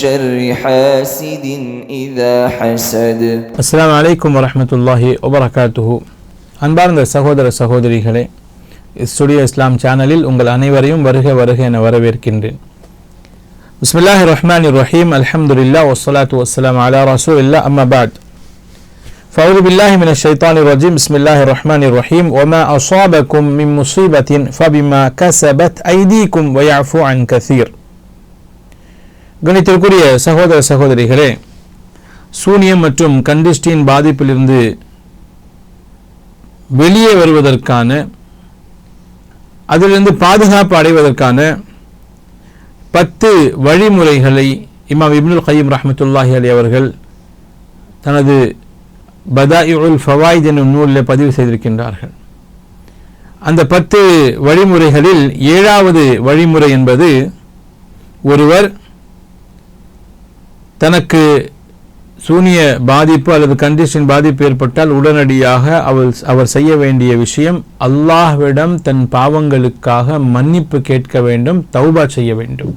شر حاسد إذا حسد அஸ்ஸலாமு அலைக்கும் வரஹ்மத்துல்லாஹி வபரகாத்துஹு அன்பார்ந்த சகோதர சகோதரிகளே ஸ்டுடியோ இஸ்லாம் சேனலில் உங்கள் அனைவரையும் வருக வருக என வரவேற்கின்றேன் பிஸ்மில்லாஹி ரஹ்மான் ரஹீம் அல்ஹம்துலில்லாஹ் வஸ்ஸலாத்து வஸ்ஸலாம் அலா ரசூலில்லாஹ் அம்மா பாத் فأعوذ بالله من الشيطان الرجيم بسم الله الرحمن الرحيم وما أصابكم من مصيبة فبما كسبت أيديكم ويعفو عن كثير கணித்திற்குரிய சகோதர சகோதரிகளே சூனியம் மற்றும் கண்டிஷ்டியின் பாதிப்பிலிருந்து வெளியே வருவதற்கான அதிலிருந்து பாதுகாப்பு அடைவதற்கான பத்து வழிமுறைகளை இமாம் இப்னுல் கையம் ரஹமத்துல்லாஹி அலி அவர்கள் தனது பதாயுல் ஃபவாயித் என்னும் நூலில் பதிவு செய்திருக்கின்றார்கள். அந்த பத்து வழிமுறைகளில் ஏழாவது வழிமுறை என்பது ஒருவர் தனக்கு சூனிய பாதிப்பு அல்லது கண்டிஷன் பாதிப்பு ஏற்பட்டால் உடனடியாக அவர் அவர் செய்ய வேண்டிய விஷயம் அல்லாஹ்விடம் தன் பாவங்களுக்காக மன்னிப்பு கேட்க வேண்டும் தௌபா செய்ய வேண்டும்.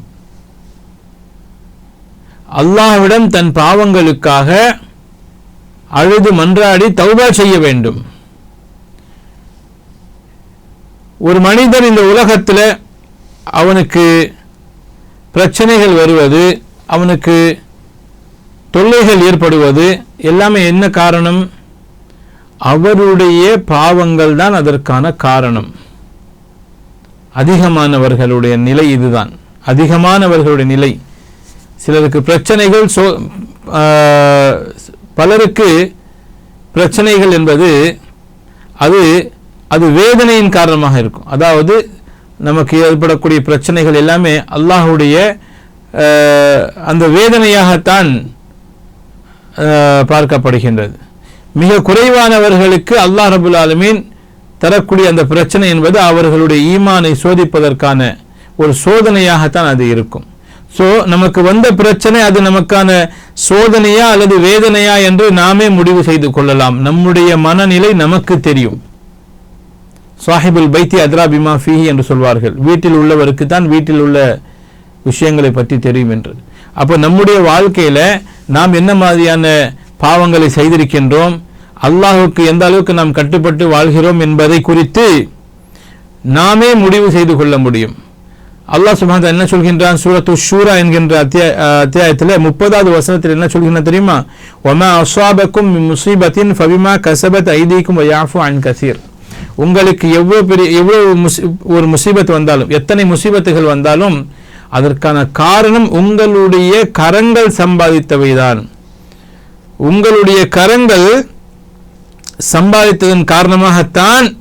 அல்லாஹ்விடம் தன் பாவங்களுக்காக அழுது மன்றாடி தௌபா செய்ய வேண்டும். ஒரு மனிதன் இந்த உலகத்தில் அவனுக்கு பிரச்சனைகள் வருவது அவனுக்கு தொல்லைகள் ஏற்படுவது எல்லாமே என்ன காரணம்? அவருடைய பாவங்கள் தான் அதற்கான காரணம். அதிகமானவர்களுடைய நிலை இதுதான். அதிகமானவர்களுடைய நிலை. சிலருக்கு பிரச்சனைகள் சோ பலருக்கு பிரச்சனைகள் என்பது அது அது வேதனையின் காரணமாக இருக்கும். அதாவது நமக்கு ஏற்படக்கூடிய பிரச்சனைகள் எல்லாமே அல்லாஹுடைய அந்த வேதனையாகத்தான் பார்க்கப்படுகின்றது. மிக குறைவானவர்களுக்கு அல்லாஹ் ரபுல் ஆலமீன் தரக்கூடிய அந்த பிரச்சனை என்பது அவர்களுடைய ஈமானை சோதிப்பதற்கான ஒரு சோதனையாகத்தான் அது இருக்கும். ஸோ நமக்கு வந்த பிரச்சனை அது நமக்கான சோதனையா அல்லது வேதனையா என்று நாமே முடிவு செய்து கொள்ளலாம். நம்முடைய மனநிலை நமக்கு தெரியும். சாஹிபுல் பைத்தி அத்ரா பிமா ஃபீஹி என்று சொல்வார்கள். வீட்டில் உள்ளவருக்கு தான் வீட்டில் உள்ள விஷயங்களை பற்றி தெரியும் என்று. அப்போ நம்முடைய வாழ்க்கையில் நாம் என்ன மாதிரியான பாவங்களை செய்திருக்கின்றோம்? அல்லாஹுக்கு எந்த அளவுக்கு நாம் கட்டுப்பட்டு வாழ்கிறோம் என்பதை குறித்து நாமே முடிவு செய்து கொள்ள முடியும். அல்லாஹ் சுபாந்தா என்ன சொல்கின்றான்? சூரத்து ஷூரா என்கின்ற அத்தியாய அத்தியாயத்தில் முப்பதாவது வசனத்தில் என்ன சொல்கின்ற தெரியுமா? ஒமா அஸ்வாபக்கும் முசீபத்தின் ஃபபிமா கசபத் ஐதீக்கும் வயாஃபு அன் கசீர். உங்களுக்கு எவ்வளவு பெரிய எவ்வளவு முசி- ஒரு முசீபத் வந்தாலும் எத்தனை முசீபத்துகள் வந்தாலும் அதற்கான காரணம் உங்களுடைய கரங்கள் சம்பாதித்தவைதான். உங்களுடைய கரங்கள் சம்பாதித்ததன் காரணமாகத்தான்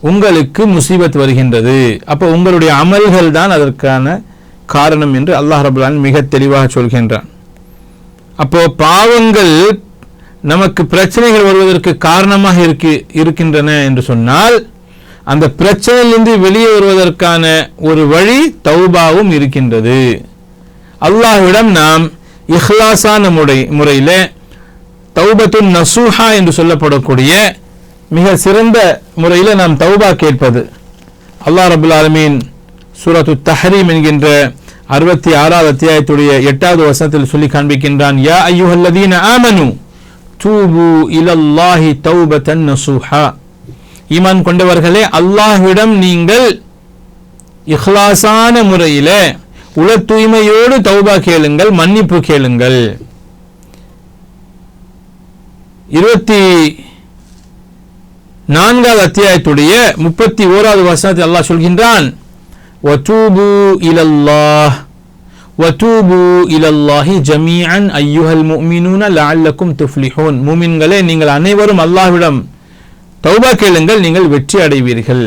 உங்களுக்கு முசீபத் வருகின்றது. அப்போ உங்களுடைய அமல்கள் தான் அதற்கான காரணம் என்று அல்லாஹ் ரபுல்லான் மிக தெளிவாக சொல்கின்றான். அப்போ பாவங்கள் நமக்கு பிரச்சனைகள் வருவதற்கு காரணமாக இருக்கு இருக்கின்றன என்று சொன்னால் அந்த பிரச்சனையிலிருந்து வெளியே வருவதற்கான ஒரு வழி தௌபாவும் இருக்கின்றது. அல்லாஹ்விடம் நாம் இஹ்லாஸான முறை முறையில் தௌபத்துன் நசூஹா என்று சொல்லப்படக்கூடிய மிக சிறந்த முறையில் நாம் தௌபா கேட்பது. அல்லாஹ் ரபுல் ஆலமீன் சூரத்து தஹரீம் என்கின்ற அறுபத்தி ஆறாவது அத்தியாயத்துடைய எட்டாவது வசனத்தில் சொல்லி காண்பிக்கின்றான் யா ஐயுஹல்லதீன ஆமனு தூபு இலல்லாஹி தௌபத்தன் நசூஹா. ஈமான் கொண்டவர்களே அல்லாஹ்விடம் நீங்கள் இஹ்லாசான முறையில உள தூய்மையோடு தௌபா கேளுங்கள் மன்னிப்பு கேளுங்கள். இருபத்தி நான்காவது அத்தியாயத்துடைய முப்பத்தி ஓராவது வசனத்தை அல்லாஹ் சொல்கின்றான். வதூபு இலல்லாஹ் வதூபு இலல்லாஹி ஜமீஅன் ஐயுஹல் முஃமினூன லஅல்லக்கும் துஃப்லிஹூன். மூமின்களே நீங்கள் அனைவரும் அல்லாஹ்விடம் தௌபா கேளுங்கள் நீங்கள் வெற்றி அடைவீர்கள்.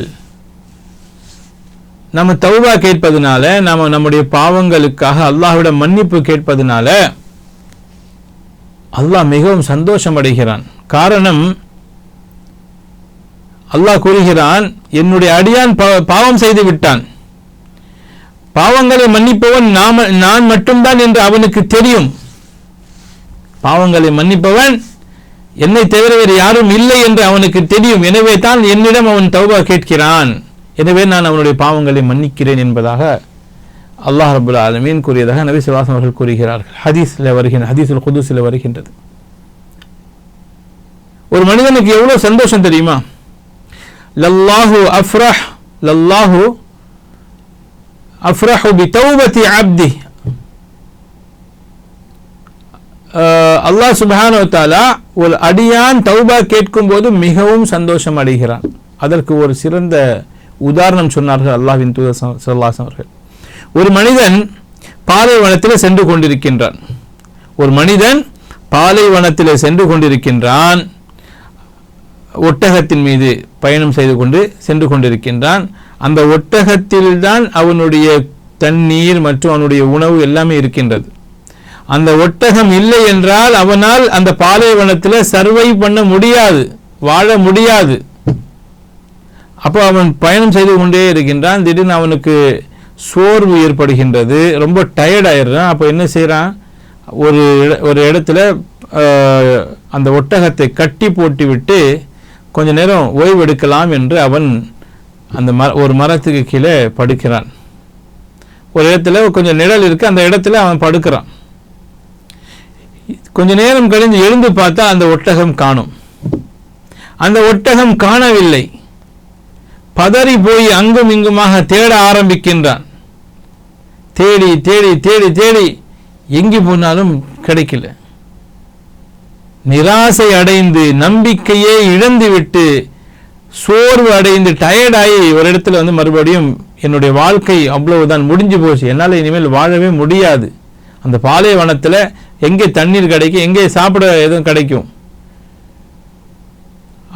நம்ம தௌபா கேட்பதனால நாம நம்முடைய பாவங்களுக்காக அல்லாஹ்விடம் மன்னிப்பு கேட்பதனால அல்லாஹ் மிகவும் சந்தோஷம் அடைகிறான். காரணம் அல்லாஹ் கூறுகிறான் என்னுடைய அடியான் பாவம் செய்து விட்டான். பாவங்களை மன்னிப்பவன் நாம நான் மட்டும்தான் என்று அவனுக்கு தெரியும். பாவங்களை மன்னிப்பவன் என்னை தவிர வேறு யாரும் இல்லை என்று அவனுக்கு தெரியும். எனவே தான் என்னிடம் அவன் தௌபா கேட்கிறான். எனவே நான் அவனுடைய பாவங்களை மன்னிக்கிறேன் என்பதாக அல்லாஹ் ரபுல் ஆலமீன் கூறியதாக நபி சுல்லாசம் அவர்கள் கூறுகிறார்கள். ஹதீஸில் வருகின்ற ஹதீஸில் குதூசில் வருகின்றது. ஒரு மனிதனுக்கு எவ்வளவு சந்தோஷம் தெரியுமா? லல்லாஹு அஃப்ரஹ் லல்லாஹு அஃப்ரஹு பி தௌபதி அப்தி அல்லாஹ் சுப்ஹானஹு ஒரு அடியான் தௌபா கேட்கும்போது மிகவும் சந்தோஷம் அடைகிறான். அதற்கு ஒரு சிறந்த உதாரணம் சொன்னார்கள் அல்லாஹின் தூதர் ஸல்லல்லாஹு அவர்கள். ஒரு மனிதன் பாலைவனத்தில் சென்று கொண்டிருக்கின்றான். ஒரு மனிதன் பாலைவனத்தில் சென்று கொண்டிருக்கின்றான். ஒட்டகத்தின் மீது பயணம் செய்து கொண்டு சென்று கொண்டிருக்கின்றான். அந்த ஒட்டகத்தில்தான் அவனுடைய தண்ணீர் மற்றும் அவனுடைய உணவு எல்லாமே இருக்கின்றது. அந்த ஒட்டகம் இல்லை என்றால் அவனால் அந்த பாலைவனத்தில் சர்வை பண்ண முடியாது வாழ முடியாது. அப்போ அவன் பயணம் செய்து கொண்டே இருக்கின்றான். திடீர்னு அவனுக்கு சோர்வு ஏற்படுகின்றது. ரொம்ப டயர்ட் ஆயிடுறான். அப்போ என்ன செய்கிறான் ஒரு இட- ஒரு இடத்துல அந்த ஒட்டகத்தை கட்டி போட்டு விட்டு கொஞ்ச நேரம் ஓய்வு எடுக்கலாம் என்று அவன் அந்த மர ஒரு மரத்துக்கு கீழே படுக்கிறான். ஒரு இடத்துல கொஞ்சம் நிழல் இருக்குது அந்த இடத்துல அவன் படுக்கிறான். கொஞ்ச நேரம் கழிந்து எழுந்து பார்த்தா அந்த ஒட்டகம் காணும். அந்த ஒட்டகம் காணவில்லை. பதறி போய் அங்கும் இங்குமாக தேட ஆரம்பிக்கின்றான். தேடி தேடி தேடி தேடி எங்கே போனாலும் கிடைக்கல. நிராசை அடைந்து நம்பிக்கையே இழந்து விட்டு சோர்வு அடைந்து டயர்டாகி ஒரு இடத்துல வந்து மறுபடியும் என்னுடைய வாழ்க்கை அவ்வளவுதான் முடிஞ்சு போச்சு. என்னால் இனிமேல் வாழவே முடியாது. அந்த பாலைவனத்தில் எங்கே தண்ணீர் கிடைக்கும் எங்கே சாப்பிட எதுவும் கிடைக்கும்.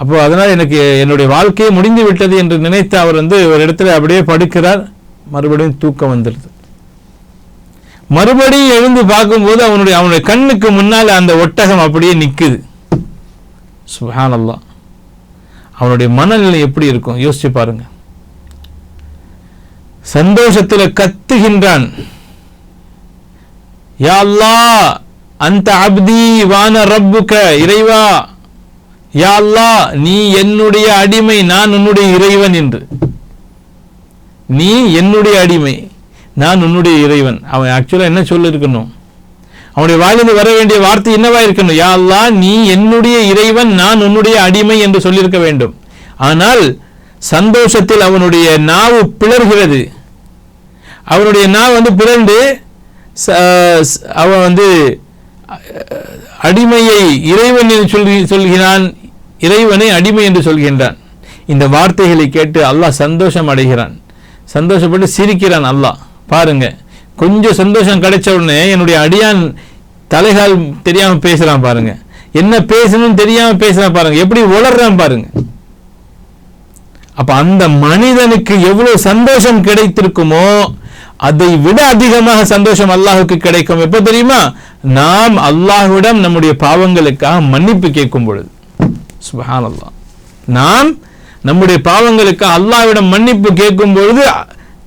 அப்போ அதனால் எனக்கு என்னுடைய வாழ்க்கையே முடிந்து விட்டது என்று நினைத்து அவர் வந்து ஒரு இடத்துல அப்படியே படுக்கிறார். மறுபடியும் தூக்கம் வந்துடுது. மறுபடியும் எழுந்து பார்க்கும்போது அவனுடைய அவனுடைய கண்ணுக்கு முன்னால் அந்த ஒட்டகம் அப்படியே நிற்குது சுபஹானல்லாஹ். அவனுடைய மனநிலை எப்படி இருக்கும்? யோசிச்சு பாருங்க. சந்தோஷத்தில் கத்துகின்றான். யா அல்லா அந்த அப்தி வான ரப்புக்க இறைவா. யா அல்லாஹ் நீ என்னுடைய அடிமை நான் உன்னுடைய இறைவன் என்று. நீ என்னுடைய அடிமை நான் உன்னுடைய இறைவன். அவன் ஆக்சுவலாக என்ன சொல்லியிருக்கணும் அவனுடைய வாயிலிருந்து வர வேண்டிய வார்த்தை என்னவா இருக்கணும்? யா அல்லாஹ் நீ என்னுடைய இறைவன் நான் உன்னுடைய அடிமை என்று சொல்லியிருக்க வேண்டும். ஆனால் சந்தோஷத்தில் அவனுடைய நாவு பிளர்கிறது. அவனுடைய நாவு வந்து பிளந்து ச- அவன் வந்து அடிமையை இறைவன் என்று சொல்லி சொல்கிறான். இறைவனை அடிமை என்று சொல்கின்றான். இந்த வார்த்தைகளை கேட்டு அல்லாஹ் சந்தோஷம் அடைகிறான். சந்தோஷப்பட்டு சிரிக்கிறான் அல்லாஹ். பாருங்க கொஞ்சம் சந்தோஷம் கிடைச்ச உடனே என்னுடைய அடியான் தலைகால் தெரியாம பேசுறான் பாருங்க. என்ன பேசணும்னு தெரியாம பேசுறான் பாருங்க. எப்படி உளர்றான் பாருங்க. அப்ப அந்த மனிதனுக்கு எவ்வளவு சந்தோஷம் கிடைத்திருக்குமோ அதை விட அதிகமாக சந்தோஷம் அல்லாஹுக்கு கிடைக்கும். எப்ப தெரியுமா? நாம் அல்லாஹ்விடம் நம்முடைய பாவங்களுக்காக மன்னிப்பு கேட்கும் பொழுது. சுபஹானல்லாஹ். நாம் நம்முடைய பாவங்களுக்கு அல்லாஹ்விடம் மன்னிப்பு கேட்கும் பொழுது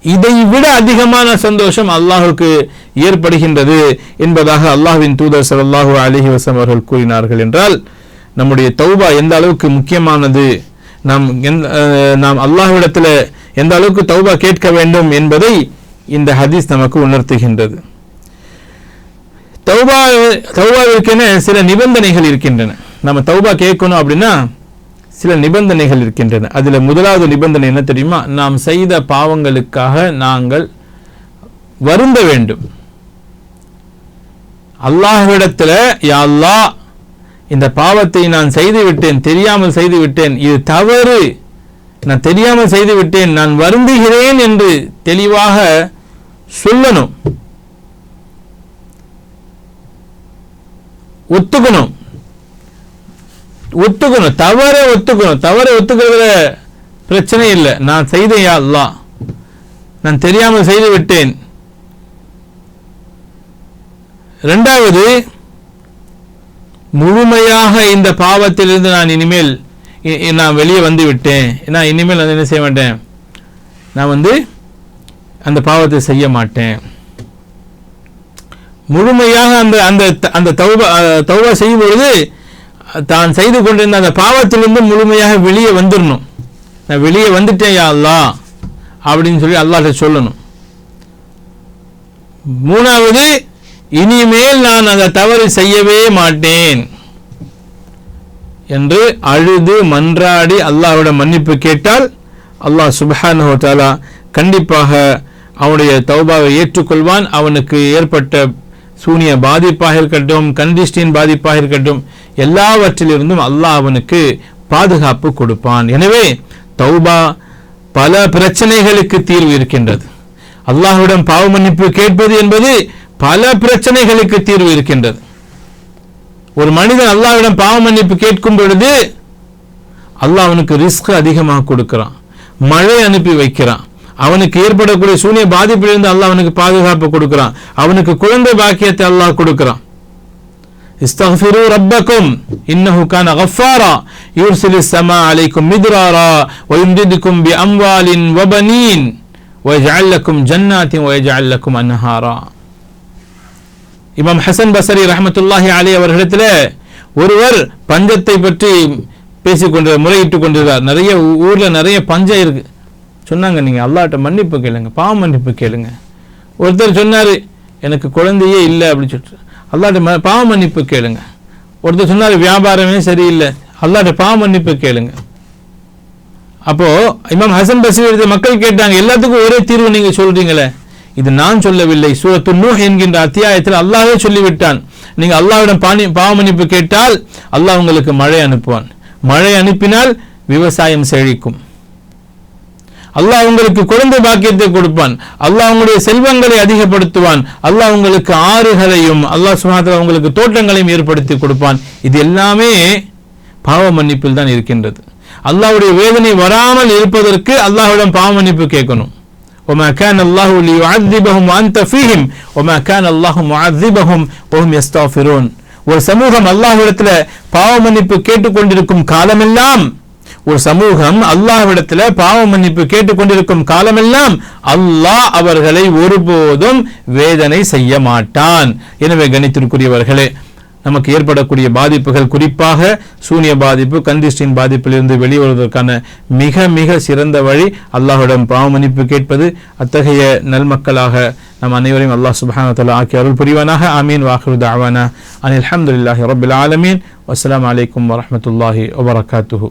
இதை விட அதிகமான சந்தோஷம் அல்லாஹுக்கு ஏற்படுகின்றது என்பதாக அல்லாஹ்வின் தூதர் ஸல்லல்லாஹு அலிஹி வசம் அவர்கள் கூறினார்கள் என்றால் நம்முடைய தௌபா எந்த அளவுக்கு முக்கியமானது? நாம் நாம் அல்லாஹ்விடத்தில் எந்த அளவுக்கு தௌபா கேட்க வேண்டும் என்பதை இந்த ஹதீஸ் நமக்கு உணர்த்துகின்றது. தௌபா தௌபாவிற்கென சில நிபந்தனைகள் இருக்கின்றன. நம்ம தௌபா கேட்கணும் அப்படின்னா சில நிபந்தனைகள் இருக்கின்றன. அதில் முதலாவது நிபந்தனை என்ன தெரியுமா? நாம் செய்த பாவங்களுக்காக நாங்கள் வருந்த வேண்டும். அல்லாஹ்விடத்தில் யா அல்லாஹ் இந்த பாவத்தை நான் செய்து விட்டேன் தெரியாமல் செய்து விட்டேன் இது தவறு. நான் தெரியாமல் செய்து விட்டேன் நான் வருந்துகிறேன் என்று தெளிவாக சொல்லணும். ஒத்துக்கணும். ஒத்துக்கணும். தவறை ஒத்துக்கணும். தவறை ஒத்துக்கிறதுல பிரச்சனை இல்லை. நான் செய்தேன் யா அல்லாஹ். நான் தெரியாமல் செய்து விட்டேன். ரெண்டாவது முழுமையாக இந்த பாவத்திலிருந்து நான் இனிமேல் நான் வெளியே வந்து விட்டேன். நான் இனிமேல் வந்து என்ன செய்ய மாட்டேன்? நான் வந்து அந்த பாவத்தை செய்ய மாட்டேன். முழுமையாக அந்த அந்த த- அந்த தௌபா தௌபா செய்யும் பொழுது தான் செய்து கொண்டிருந்த அந்த பாவத்திலிருந்து முழுமையாக வெளியே வந்துடணும் நான் வெளியே வந்துட்டேன் யா அல்லாஹ் அப்படின்னு சொல்லி அல்லாட்ட சொல்லணும். மூணாவது இனிமேல் நான் அந்த தவறு செய்யவே மாட்டேன் என்று அழுது மன்றாடி அல்லாஹ்விட மன்னிப்பு கேட்டால் அல்லாஹ் சுப்ஹானஹு தாலா கண்டிப்பாக அவனுடைய தௌபாவை ஏற்றுக்கொள்வான். அவனுக்கு ஏற்பட்ட சூனிய பாதிப்பாக இருக்கட்டும் கண்டிஷ்டின் பாதிப்பாக இருக்கட்டும் எல்லாவற்றிலிருந்தும் அல்லாஹ் அவனுக்கு பாதுகாப்பு கொடுப்பான். எனவே தௌபா பல பிரச்சனைகளுக்கு தீர்வு இருக்கின்றது. அல்லாஹ்விடம் பாவ மன்னிப்பு கேட்பது என்பது பல பிரச்சனைகளுக்கு தீர்வு இருக்கின்றது. ஒரு மனிதன் அல்லாவிடம் பாவ மன்னிப்பு கேட்கும் பொழுது அல்லாஹ் அவனுக்கு ரிஸ்க் அதிகமாக கொடுக்கிறான். மழை அனுப்பி வைக்கிறான். அவனுக்கு ஏற்படக்கூடிய சூனிய பாதிப்பிலிருந்து அல்லாஹ் அவனுக்கு பாதுகாப்பு கொடுக்கிறான். அவனுக்கு குழந்தை பாக்கியத்தை அல்லாஹ் கொடுக்கிறான். இஸ்தஃபிரு ரப்பக்கும் இன்னஹு கான கஃபாரா யூர்சிலி ஸமா அலைக்கும் மிதுராரா வ பி அம்வாலின் வபனீன் பனீன் வ ஜன்னாத்தின் வ யஜ்அல் லக்கும் அன்ஹாரா. இமாம் ஹசன் பசரி ரஹமத்துல்லாஹி அலி அவர்களிடத்தில் ஒருவர் பஞ்சத்தை பற்றி பேசிக்கொண்டு முறையிட்டு கொண்டிருந்தார் நிறைய ஊர்ல நிறைய பஞ்சம் இருக்கு. சொன்னாங்க நீங்கள் அல்லாட்ட மன்னிப்பு கேளுங்க பாவ மன்னிப்பு கேளுங்க. ஒருத்தர் சொன்னார் எனக்கு குழந்தையே இல்லை அப்படின்னு சொல்லிட்டு. அல்லாட்ட ம- பாவ மன்னிப்பு கேளுங்க. ஒருத்தர் சொன்னார் வியாபாரமே சரியில்லை அல்லாட்ட பாவ மன்னிப்பு கேளுங்க. அப்போது இமாம் ஹசன் பசி எடுத்த மக்கள் கேட்டாங்க எல்லாத்துக்கும் ஒரே தீர்வு நீங்கள் சொல்கிறீங்களே இது நான் சொல்லவில்லை. சூரத்து நூஹ் என்கின்ற அத்தியாயத்தில் அல்லாவே சொல்லிவிட்டான். நீங்கள் அல்லாவிடம் பாணி பாவ மன்னிப்பு கேட்டால் அல்லாஹ் உங்களுக்கு மழை அனுப்புவான். மழை அனுப்பினால் விவசாயம் செழிக்கும். அல்லாஹ் உங்களுக்கு குழந்தை பாக்கியத்தை கொடுப்பான் அல்லாஹ் உங்களுடைய செல்வங்களை அதிகப்படுத்துவான் அல்லாஹ் உங்களுக்கு ஆறுகளையும் அல்லாஹ் சுமாத்திர உங்களுக்கு தோட்டங்களையும் ஏற்படுத்தி கொடுப்பான் இது எல்லாமே பாவ மன்னிப்பில் தான் இருக்கின்றது அல்லாஹ்வுடைய வேதனை வராமல் இருப்பதற்கு அல்லாஹ்விடம் பாவ மன்னிப்பு கேட்கணும் وما كان الله ليعذبهم وانت فيهم وما كان الله معذبهم وهم يستغفرون ஒரு சமூகம் அல்லாஹ்விடத்துல பாவ மன்னிப்பு கேட்டுக்கொண்டிருக்கும் காலமெல்லாம் ஒரு சமூகம் அல்லாஹ்விடத்துல பாவ மன்னிப்பு கேட்டுக்கொண்டிருக்கும் காலமெல்லாம் அல்லாஹ் அவர்களை ஒருபோதும் வேதனை செய்ய மாட்டான். எனவே கணித்திற்குரியவர்களே நமக்கு ஏற்படக்கூடிய பாதிப்புகள் குறிப்பாக சூனிய பாதிப்பு கந்திஷ்டின் பாதிப்பிலிருந்து வெளிவருவதற்கான மிக மிக சிறந்த வழி அல்லாஹ்விடம் பாவ மன்னிப்பு கேட்பது. அத்தகைய நல்மக்களாக நம் அனைவரையும் அல்லாஹ் சுபஹானத்தில் ஆக்கி அருள் புரிவானாக. ஆமீன். வாஹரு தாவானா அனில் அஹமதுல்லாஹி ரபுல் ஆலமீன். வஸ்லாம் அலைக்கும் வரமத்துல்லாஹி வபரகாத்துஹூ